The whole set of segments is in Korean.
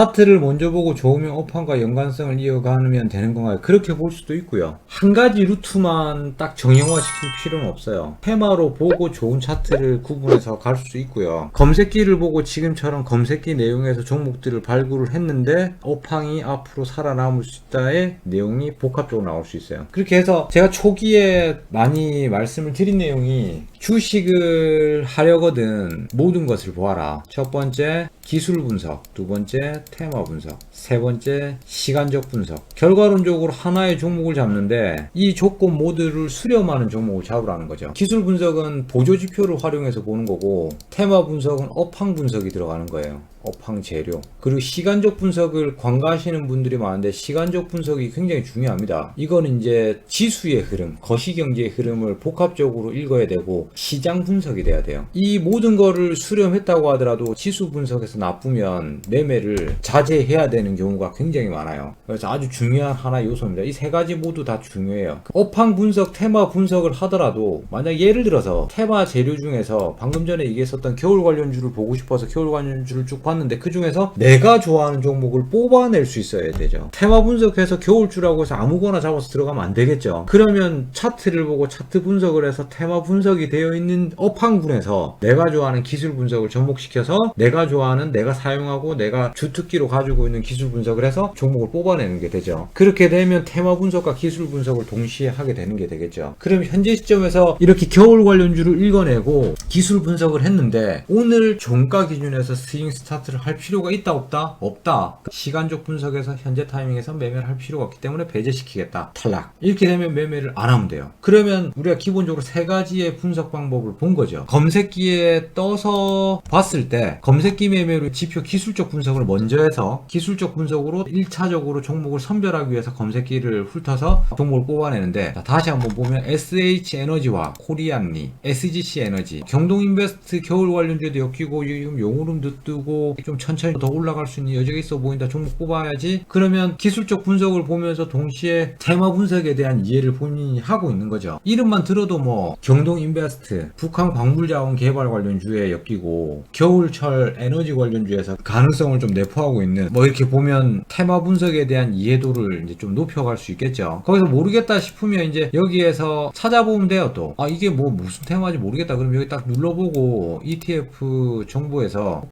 차트를 먼저 보고 좋으면 업황과 연관성을 이어가면 되는 건가요? 그렇게 볼 수도 있고요. 한 가지 루트만 딱 정형화 시킬 필요는 없어요. 테마로 보고 좋은 차트를 구분해서 갈 수 있고요. 검색기를 보고 지금처럼 검색기 내용에서 종목들을 발굴을 했는데 업황이 앞으로 살아남을 수 있다의 내용이 복합적으로 나올 수 있어요. 그렇게 해서 제가 초기에 많이 말씀을 드린 내용이 주식을 하려거든 모든 것을 보아라. 첫 번째 기술 분석, 두 번째 테마 분석, 세 번째 시간적 분석. 결과론적으로 하나의 종목을 잡는데 이 조건 모두를 수렴하는 종목을 잡으라는 거죠. 기술 분석은 보조 지표를 활용해서 보는 거고 테마 분석은 업황 분석이 들어가는 거예요. 업황 재료. 그리고 시간적 분석을 관가하시는 분들이 많은데 시간적 분석이 굉장히 중요합니다. 이거는 이제 지수의 흐름, 거시경제의 흐름을 복합적으로 읽어야 되고 시장 분석이 돼야 돼요. 이 모든 거를 수렴했다고 하더라도 지수 분석에서 나쁘면 매매를 자제해야 되는 경우가 굉장히 많아요. 그래서 아주 중요한 하나 요소입니다. 이 세 가지 모두 다 중요해요. 업황 분석, 테마 분석을 하더라도 만약 예를 들어서 테마 재료 중에서 방금 전에 얘기했었던 겨울 관련주를 보고 싶어서 겨울 관련주를 쭉 봤는데 그 중에서 내가 좋아하는 종목을 뽑아낼 수 있어야 되죠. 테마 분석해서 겨울주라고 해서 아무거나 잡아서 들어가면 안 되겠죠. 그러면 차트를 보고 차트 분석을 해서 테마 분석이 되어 있는 업황군에서 내가 좋아하는 기술 분석을 접목시켜서 내가 좋아하는 내가 사용하고 내가 주특기로 가지고 있는 기술 분석을 해서 종목을 뽑아내는 게 되죠. 그렇게 되면 테마 분석과 기술 분석을 동시에 하게 되는 게 되겠죠. 그럼 현재 시점에서 이렇게 겨울 관련주를 읽어내고 기술 분석을 했는데 오늘 종가 기준에서 스윙 스타 트를 할 필요가 있다 없다? 없다. 시간적 분석에서 현재 타이밍에서 매매를 할 필요가 없기 때문에 배제시키겠다. 탈락. 이렇게 되면 매매를 안 하면 돼요. 그러면 우리가 기본적으로 세 가지의 분석 방법을 본 거죠. 검색기에 떠서 봤을 때 검색기 매매로 지표 기술적 분석을 먼저 해서 기술적 분석으로 1차적으로 종목을 선별하기 위해서 검색기를 훑어서 종목을 뽑아내는데 자, 다시 한번 보면 SH 에너지와 코리안리, SGC 에너지, 경동인베스트 겨울 관련주에도 엮이고 지금 용우름도 뜨고 좀 천천히 더 올라갈 수 있는 여지가 있어 보인다. 종목 뽑아야지. 그러면 기술적 분석을 보면서 동시에 테마 분석에 대한 이해를 본인이 하고 있는 거죠. 이름만 들어도 뭐 경동 인베스트 북한 광물자원 개발 관련주에 엮이고 겨울철 에너지 관련주에서 가능성을 좀 내포하고 있는 뭐 이렇게 보면 테마 분석에 대한 이해도를 이제 좀 높여갈 수 있겠죠. 거기서 모르겠다 싶으면 이제 여기에서 찾아보면 돼요 또. 아 이게 뭐 무슨 테마인지 모르겠다. 그럼 여기 딱 눌러보고 ETF 정보에서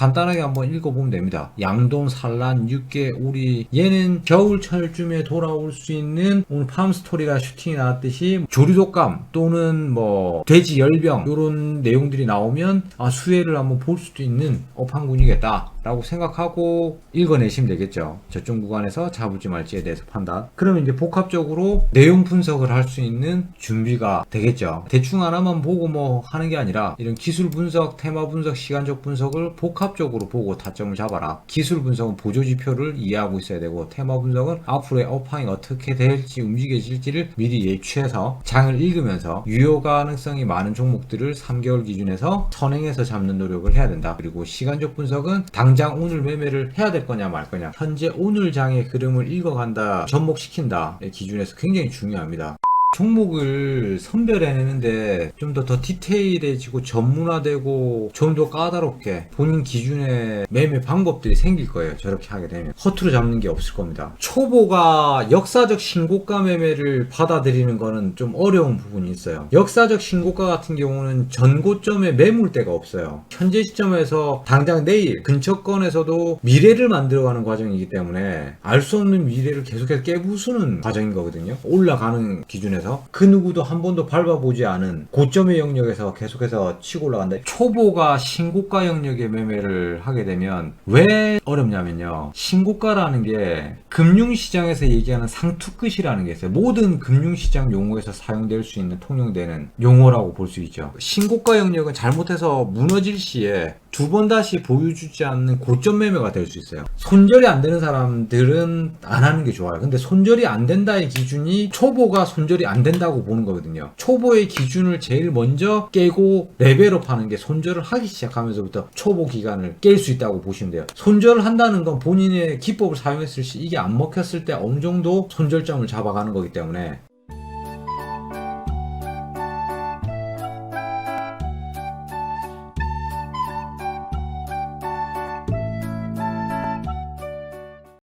간단하게 한번 읽어보면 됩니다. 양돈, 산란, 육개, 우리 얘는 겨울철쯤에 돌아올 수 있는 오늘 팜스토리가 슈팅이 나왔듯이 조류독감 또는 뭐 돼지 열병 이런 내용들이 나오면 아 수혜를 한번 볼 수도 있는 업황군이겠다 라고 생각하고 읽어내시면 되겠죠. 저점 구간에서 잡을지 말지에 대해서 판단. 그러면 이제 복합적으로 내용 분석을 할 수 있는 준비가 되겠죠. 대충 하나만 보고 뭐 하는 게 아니라 이런 기술 분석, 테마 분석, 시간적 분석을 복합 적으로 보고 타점을 잡아라. 기술 분석은 보조 지표를 이해하고 있어야 되고 테마 분석은 앞으로의 업황이 어떻게 될지 움직여질지를 미리 예측해서 장을 읽으면서 유효 가능성이 많은 종목들을 3개월 기준에서 선행해서 잡는 노력을 해야 된다. 그리고 시간적 분석은 당장 오늘 매매를 해야 될 거냐 말 거냐 현재 오늘 장의 흐름을 읽어간다 접목시킨다 기준에서 굉장히 중요합니다. 종목을 선별해내는데 좀 더 더 디테일해지고 전문화되고 좀 더 까다롭게 본인 기준의 매매 방법들이 생길 거예요. 저렇게 하게 되면 허투루 잡는 게 없을 겁니다. 초보가 역사적 신고가 매매를 받아들이는 거는 좀 어려운 부분이 있어요. 역사적 신고가 같은 경우는 전고점에 매물대가 없어요. 현재 시점에서 당장 내일 근처권에서도 미래를 만들어가는 과정이기 때문에 알 수 없는 미래를 계속해서 깨부수는 과정인 거거든요. 올라가는 기준에서 그 누구도 한 번도 밟아보지 않은 고점의 영역에서 계속해서 치고 올라간다. 초보가 신고가 영역의 매매를 하게 되면 왜 어렵냐면요. 신고가라는 게 금융시장에서 얘기하는 상투끝이라는 게 있어요. 모든 금융시장 용어에서 사용될 수 있는 통용되는 용어라고 볼 수 있죠. 신고가 영역은 잘못해서 무너질 시에 두 번 다시 보여주지 않는 고점 매매가 될 수 있어요. 손절이 안 되는 사람들은 안 하는 게 좋아요. 근데 손절이 안 된다의 기준이 초보가 손절이 안 된다고 보는 거거든요. 초보의 기준을 제일 먼저 깨고 레벨업 하는 게 손절을 하기 시작하면서부터 초보 기간을 깰 수 있다고 보시면 돼요. 손절을 한다는 건 본인의 기법을 사용했을 시 이게 안 먹혔을 때 어느 정도 손절점을 잡아가는 거기 때문에